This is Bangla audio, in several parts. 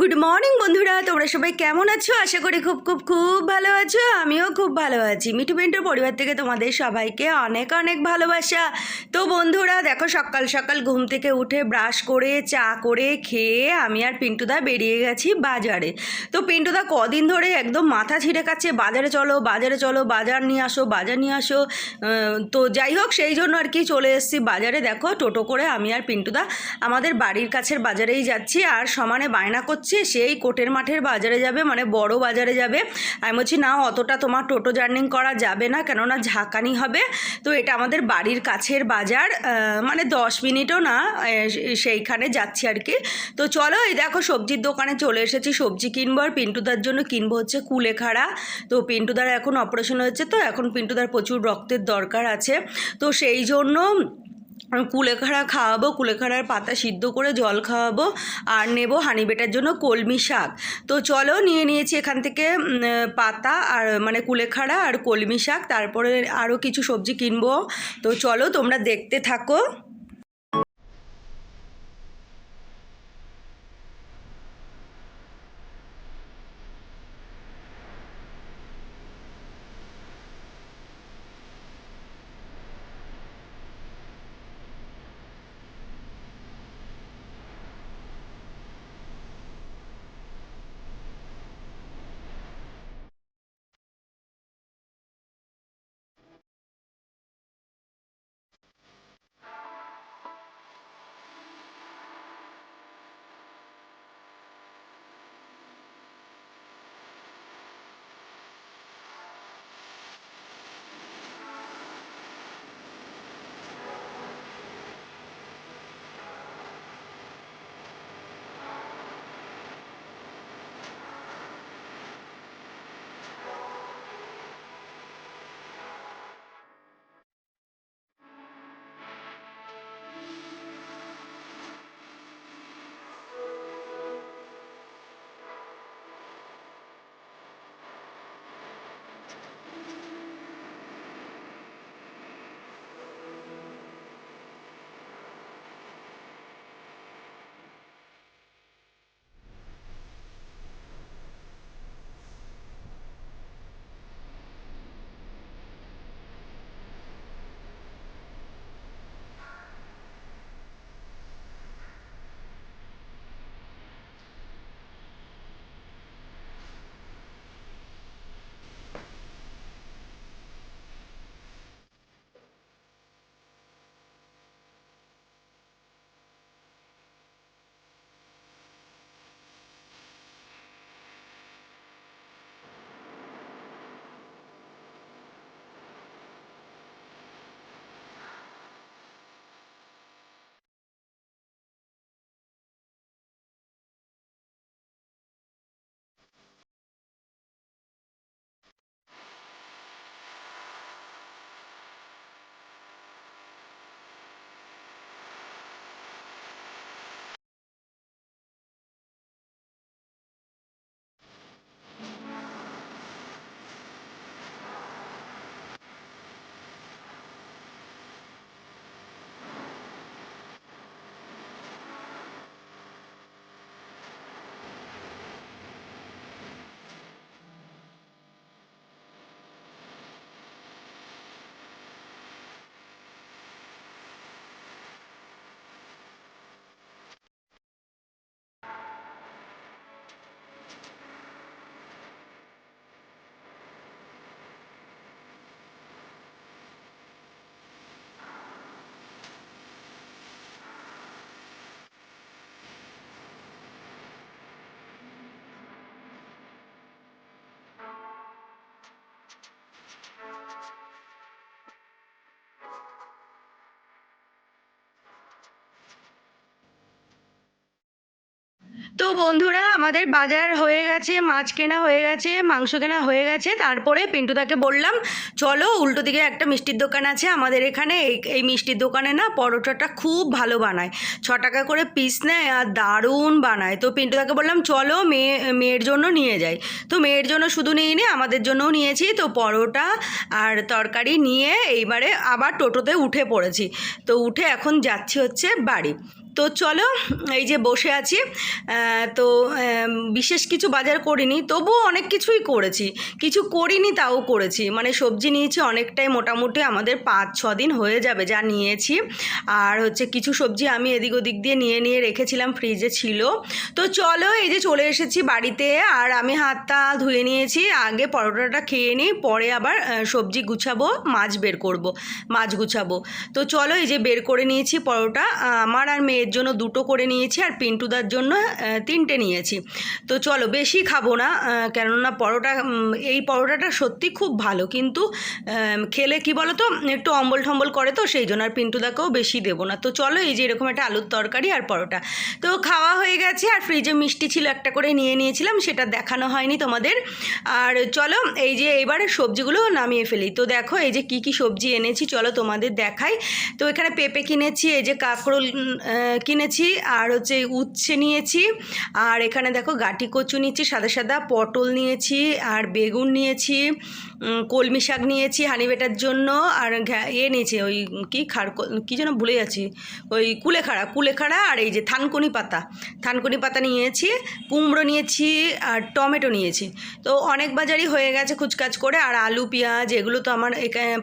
গুড মর্নিং বন্ধুরা। তোমরা সবাই কেমন আছো? আশা করি খুব খুব খুব ভালো আছো। আমিও খুব ভালো আছি। মিঠু পেন্টের পরিবার থেকে তোমাদের সবাইকে অনেক অনেক ভালোবাসা। তো বন্ধুরা, দেখো, সকাল সকাল ঘুম থেকে উঠে ব্রাশ করে, চা করে খেয়ে আমি আর পিন্টুদা বেরিয়ে গেছি বাজারে। তো পিন্টুদা কদিন ধরে একদম মাথা ছিঁড়ে কাচ্ছে বাজারে চলো বাজারে চলো, বাজার নিয়ে আসো, বাজার নিয়ে আসো। তো যাই হোক, সেই জন্য আর কি চলে এসেছি বাজারে। দেখো, টোটো করে আমি আর পিন্টুদা আমাদের বাড়ির কাছের বাজারেই যাচ্ছি। আর সমানে বায়না করছে সেই কোটের মাঠের বাজারে যাবে মানে বড় বাজারে যাবে। আমি বলছি, না, অতটা তোমার টোটো জার্নিং করা যাবে না, কেননা ঝাঁকানি হবে। তো এটা আমাদের বাড়ির কাছের বাজার মানে দশ মিনিটও না সেইখানে যাচ্ছি আর কি। তো চলো, এই দেখো সবজির দোকানে চলে এসেছি, সবজি কিনবো আর পিন্টুদার জন্য কিনবো হচ্ছে কুলেখাড়া। তো পিন্টুদার এখন অপারেশন হয়েছে তো, এখন পিন্টুদার প্রচুর রক্তের দরকার আছে। তো সেই জন্য কুলেখাড়া খাওয়াবো, কুলেখাড়ার পাতা সিদ্ধ করে জল খাওয়াবো আর নেব হানি বেটার জন্য কলমি শাক। তো চলো নিয়ে নিয়েছি এখান থেকে পাতা আর মানে কুলেখাড়া আর কলমি শাক, তারপরে আরও কিছু সবজি কিনবো। তো চলো তোমরা দেখতে থাকো। তো বন্ধুরা, আমাদের বাজার হয়ে গেছে, মাছ কেনা হয়ে গেছে, মাংস কেনা হয়ে গেছে। তারপরে পিন্টুদাকে বললাম, চলো, উল্টো দিকে একটা মিষ্টির দোকান আছে আমাদের এখানে। এই মিষ্টির দোকানে না পরোটাটা খুব ভালো বানায়। ছ টাকা করে পিস নেয় আর দারুণ বানায়। তো পিন্টুদাকে বললাম, চলো, মেয়ে, মেয়ের জন্য নিয়ে যাই। তো মেয়ের জন্য শুধু নিয়ে নি আমাদের জন্যও নিয়েছি। তো পরোটা আর তরকারি নিয়ে এইবারে আবার টোটোতে উঠে পড়েছি। তো উঠে এখন যাচ্ছি হচ্ছে বাড়ি। তো চলো, এই যে বসে আছি তো বিশেষ কিছু বাজার করিনি, তবুও অনেক কিছুই করেছি। কিছু করিনি তাও করেছি। মানে সবজি নিয়েছি অনেকটাই মোটামুটি, আমাদের পাঁচ, ছ দিন হয়ে যাবে যা নিয়েছি। আর হচ্ছে কিছু সবজি আমি এদিক ওদিক দিয়ে নিয়ে নিয়ে রেখেছিলাম, ফ্রিজে ছিল। তো চলো, এই যে চলে এসেছি বাড়িতে, আর আমি হাতটা ধুয়ে নিয়েছি। আগে পরোটাটা খেয়ে নিই, পরে আবার সবজি গুছাবো, মাছ বের করব, মাছ গুছাবো। তো চলো, এই যে বের করে নিয়েছি পরোটা। আমার আর মেয়ের জন্য দুটো করে নিয়েছি আর পিন্টুদার জন্য তিনটে নিয়েছি। তো চলো বেশি খাব না কেননা পরোটা এই পরোটাটা সত্যি খুব ভালো। কিন্তু খেলে কি বলো তো একটু অম্বল ঠম্বল করে তো, সেই জন্য আর পিন্টুদাকেও বেশি দেবো না। তো চলো এই যে এরকম একটা আলুর তরকারি আর পরোটা। তো খাওয়া হয়ে গেছে আর ফ্রিজে মিষ্টি ছিল একটা করে নিয়ে নিয়েছিলাম, সেটা দেখানো হয়নি তোমাদের। আর চলো এই যে এবারে সবজিগুলো নামিয়ে ফেলি। তো দেখো এই যে কি কি সবজি এনেছি, চলো তোমাদের দেখাই। তো এখানে পেঁপে কিনেছি, এই যে কাঁকরোল কিনেছি, আর হচ্ছে উচ্ছে নিয়েছি, আর এখানে দেখো গাটি কচু নিয়েছি, সাদা সাদা পটল নিয়েছি, আর বেগুন নিয়েছি কলমি শাক নিয়েছি হানি বেটার জন্য, আর ইয়ে নিয়েছি ওই কি খাড় কী যেন ভুলে যাচ্ছি, ওই কুলেখাড়া কুলেখাড়া আর এই যে থানকুনি পাতা থানকুনি পাতা নিয়েছি, কুমড়ো নিয়েছি, আর টমেটো নিয়েছি। তো অনেক বাজারই হয়ে গেছে খুচকাচ করে, আর আলু, পেঁয়াজ এগুলো তো আমার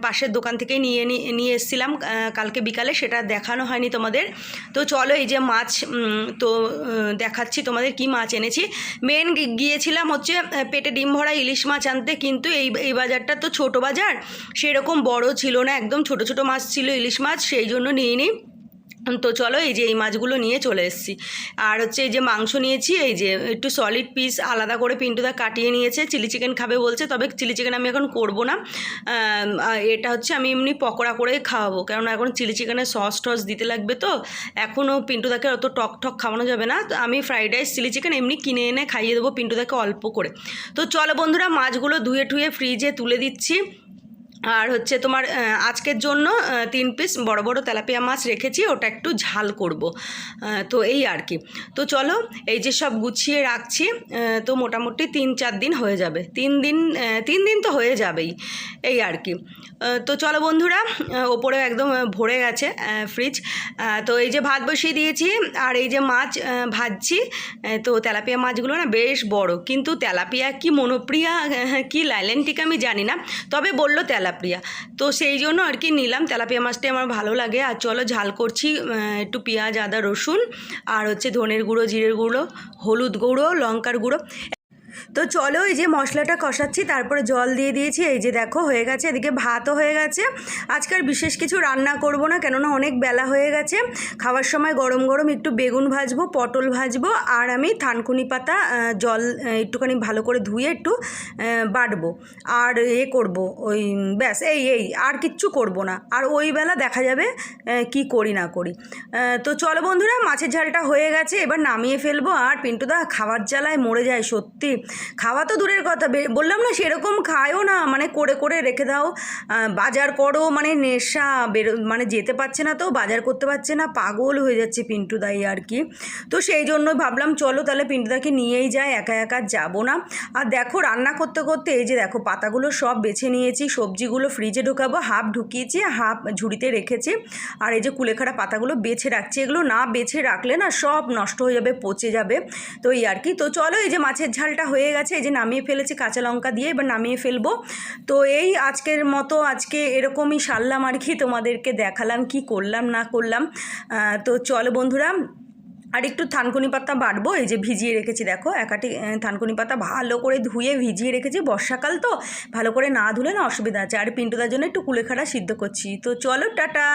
পাশের দোকান থেকেই নিয়ে নিয়ে এসেছিলাম কালকে বিকালে, সেটা দেখানো হয়নি তোমাদের। তো চলো এই যে মাছ তো দেখাচ্ছি, তোমাদের কি মাছ এনেছি। মেন গিয়েছিলাম হচ্ছে পেটে ডিম ভরা ইলিশ মাছ আনতে, কিন্তু এই এই বাজারটা তো ছোট বাজার, সেরকম বড় ছিল না, একদম ছোট ছোট মাছ ছিল ইলিশ মাছ, সেই জন্য নিয়ে নিই তো চলো এই যে এই মাছগুলো নিয়ে চলে এসেছি। আর হচ্ছে এই যে মাংস নিয়েছি, এই যে একটু সলিড পিস আলাদা করে পিন্টুদা কাটিয়ে নিয়েছে চিলি চিকেন খাবে বলছে, তবে চিলি চিকেন আমি এখন করব না। এটা হচ্ছে আমি এমনি পকোড়া করেই খাওয়াবো কারণ এখন চিলি চিকেনের সস টস দিতে লাগবে তো, এখনও পিন্টুদাকে অত টক টক খাওয়ানো যাবে না। তো আমি ফ্রাইড রাইস চিলি চিকেন এমনি কিনে এনে খাইয়ে দেবো পিন্টুদাকে অল্প করে। তো চলো বন্ধুরা, মাছগুলো ধুয়ে টুয়ে ফ্রিজে তুলে দিচ্ছি। আর হচ্ছে তোমার আজকের জন্য তিন পিস বড় বড় তেলাপিয়া মাছ রেখেছি, ওটা একটু ঝাল করব। তো এই আর কি। তো চলো, এই যে সব গুছিয়ে রাখছি তো মোটামুটি তিন চার দিন হয়ে যাবে। তিন দিন তিন দিন তো হয়ে যাবেই, এই আর কি। তো চলো বন্ধুরা ওপরে একদম ভরে গেছে ফ্রিজ তো এই যে ভাত বসিয়ে দিয়েছি, আর এই যে মাছ ভাজছি তো তেলাপিয়া মাছগুলো না বেশ বড়। কিন্তু তেলাপিয়া কি মনোপ্রিয়া কি লাইলেন্টিক আমি জানি না। তবে বলল তেলাপিয়া। তো সেই জন্য আর কি নিলাম। তেলাপিয়া মাছটি আমার ভালো লাগে। আর চলো ঝাল করছি একটু পেঁয়াজ, আদা, রসুন, আর হচ্ছে ধনের গুঁড়ো, জিরের গুঁড়ো, হলুদ গুঁড়ো, লঙ্কার গুঁড়ো। তো চলো এই যে মশলাটা কষাচ্ছি, তারপরে জল দিয়ে দিয়েছি, এই যে দেখো হয়ে গেছে, এদিকে ভাতও হয়ে গেছে। আজকাল বিশেষ কিছু রান্না করব না, কেননা অনেক বেলা হয়ে গেছে। খাওয়ার সময় গরম গরম একটু বেগুন ভাজবো, পটল ভাজবো, আর আমি থানকুনি পাতা জল একটুখানি ভালো করে ধুয়ে একটু বাটবো, আর এ করব, ওই, ব্যাস, এই এই, আর কিচ্ছু করব না। আর ওই বেলা দেখা যাবে কি করি না করি। তো চলো বন্ধুরা, মাছের ঝালটা হয়ে গেছে, এবার নামিয়ে ফেলব, আর পিন্টুদা খাবার জ্বালায় মরে যায় সত্যি। খাওয়া তো দূরের কথা বললাম না সেরকম খায়ও না মানে করে করে রেখে দাও। বাজার করো মানে নেশা, বেরো মানে যেতে পারছে না তো, বাজার করতে পারছে না, পাগল হয়ে যাচ্ছে পিন্টুদাই আর কি। তো সেই জন্য ভাবলাম চলো তাহলে পিন্টুদাকে নিয়েই যায় একা একা যাব না। আর দেখো রান্না করতে করতে এই যে দেখো পাতাগুলো সব বেছে নিয়েছি, সবজিগুলো ফ্রিজে ঢুকাবো হাফ ঢুকিয়েছি হাফ ঝুড়িতে রেখেছি। আর এই যে কুলেখাড়া পাতাগুলো বেছে রাখছি, এগুলো না বেছে রাখলে না সব নষ্ট হয়ে যাবে, পচে যাবে। তো এই আর কি, তো চলো এই যে মাছের ঝালটা হয়ে গেছে, এই যে নামিয়ে ফেলেছি কাঁচা লঙ্কা দিয়ে, এবার নামিয়ে ফেলব। তো এই আজকের মতো, আজকে এরকমই সারলাম আর কি, তোমাদেরকে দেখালাম কি করলাম, না করলাম। তো চলো বন্ধুরা, আর একটু থানকুনি পাতা বাটবো এই যে ভিজিয়ে রেখেছি, দেখো, একাটি থানকুনি পাতা ভালো করে ধুয়ে ভিজিয়ে রেখেছি, বর্ষাকাল তো, ভালো করে না ধুলে না অসুবিধা আছে। আর পিন্টুদার জন্য একটু কুলেখাড়া সিদ্ধ করছি। তো চলো, টাটা!